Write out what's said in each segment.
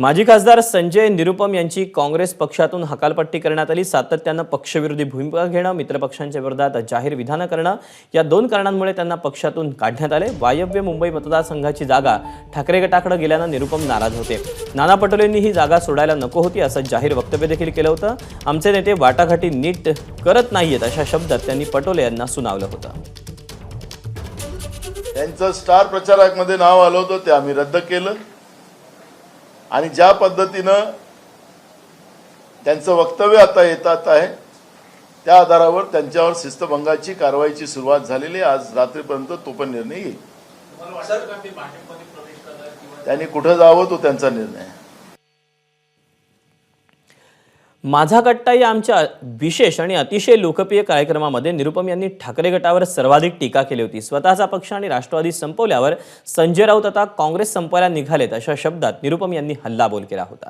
माजी खासदार संजय निरुपम यांची काँग्रेस पक्षातून हकालपट्टी करण्यात आली. सातत्यानं पक्षविरोधी भूमिका घेणं मित्रपक्षांच्या विरोधात जाहीर विधानं करणं या दोन कारणांमुळे त्यांना पक्षातून काढण्यात आले. वायव्य मुंबई मतदारसंघाची जागा ठाकरे गटाकडे गेल्यानं निरुपम नाराज होते. नाना पटोलेंनी ही जागा सोडायला नको होती असं जाहीर वक्तव्य देखील केलं होतं. आमचे नेते वाटाघाटी नीट करत नाहीयेत अशा शब्दात त्यांनी पटोले यांना सुनावलं होतं. त्यांचं स्टार प्रचारकमध्ये नाव आलं होतं ते आम्ही रद्द केलं. आणि ज्या पद्धतीनं त्यांचं वक्तव्य आता येतात आहे त्या आधारावर त्यांच्यावर शिस्तभंगाची कारवाईची सुरुवात झालेली आहे. आज रात्रीपर्यंत तो पण निर्णय येईल त्यांनी कुठं जावं तो त्यांचा निर्णय आहे माझा कट्टा या आमच्या विशेष आणि अतिशय लोकप्रिय कार्यक्रमामध्ये निरुपम यांनी ठाकरे गटावर सर्वाधिक टीका केली होती. स्वतःचा पक्ष आणि राष्ट्रवादी संपवल्यावर संजय राऊत आता काँग्रेस संपवायला निघालेत अशा शब्दात निरुपम यांनी हल्लाबोल केला होता.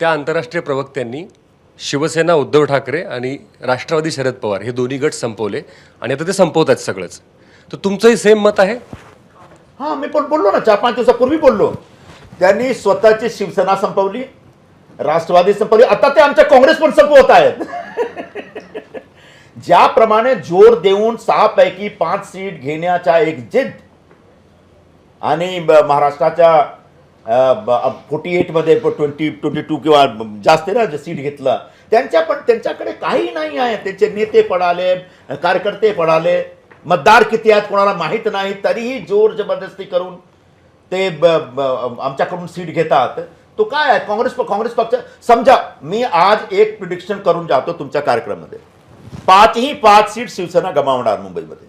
त्या आंतरराष्ट्रीय प्रवक्त्यांनी शिवसेना उद्धव ठाकरे आणि राष्ट्रवादी शरद पवार हे दोन्ही गट संपवले आणि आता ते संपवत आहेत सगळंच. तर तुमचंही सेम मत आहे? हा मी पण बोललो ना चार पाच दिवसापूर्वी बोललो. त्यांनी स्वतःची शिवसेना संपवली राष्ट्रवादी संपवली आता ते आमच्या काँग्रेस पण संपवत आहेत. ज्याप्रमाणे जोर देऊन सहा पैकी पाच सीट घेण्याच्या एक जिद आणि महाराष्ट्राच्या फोर्टी एटमध्ये ट्वेंटी ट्वेंटी टू किंवा जास्त ना सीट घेतलं त्यांच्या पण त्यांच्याकडे काही नाही आहे. त्यांचे नेते पडाले कार्यकर्ते पडाले मतदार किती आहेत कोणाला माहीत नाही तरीही जोर जबरदस्ती करून ते आमच्याकडून सीट घेतात. तो काय आहे? काँग्रेस काँग्रेस पक्ष समजा मी आज एक प्रिडिक्शन करून जातो तुमच्या कार्यक्रमामध्ये. पाचही पाच सीट शिवसेना गमावणार मुंबईमध्ये.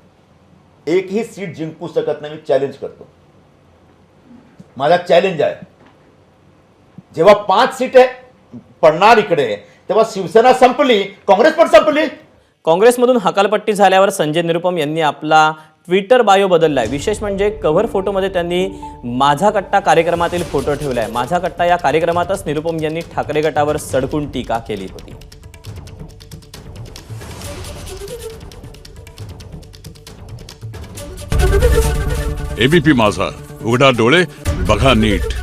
एकही सीट जिंकू शकत नाही मी चॅलेंज करतो. माझा चॅलेंज आहे. जेव्हा पाच सीट आहे पडणार इकडे तेव्हा शिवसेना संपली काँग्रेस पण संपली. काँग्रेसमधून हकालपट्टी झाल्यावर संजय निरुपम यांनी आपला ट्विटर बायो बदललाय. विशेष म्हणजे कव्हर फोटोमध्ये त्यांनी माझा कट्टा कार्यक्रमातील फोटो ठेवलाय. माझा कट्टा या कार्यक्रमातच निरुपम यांनी ठाकरे गटावर सडकून टीका केली होती. एबीपी माझा. उघडा डोळे बघा नीट.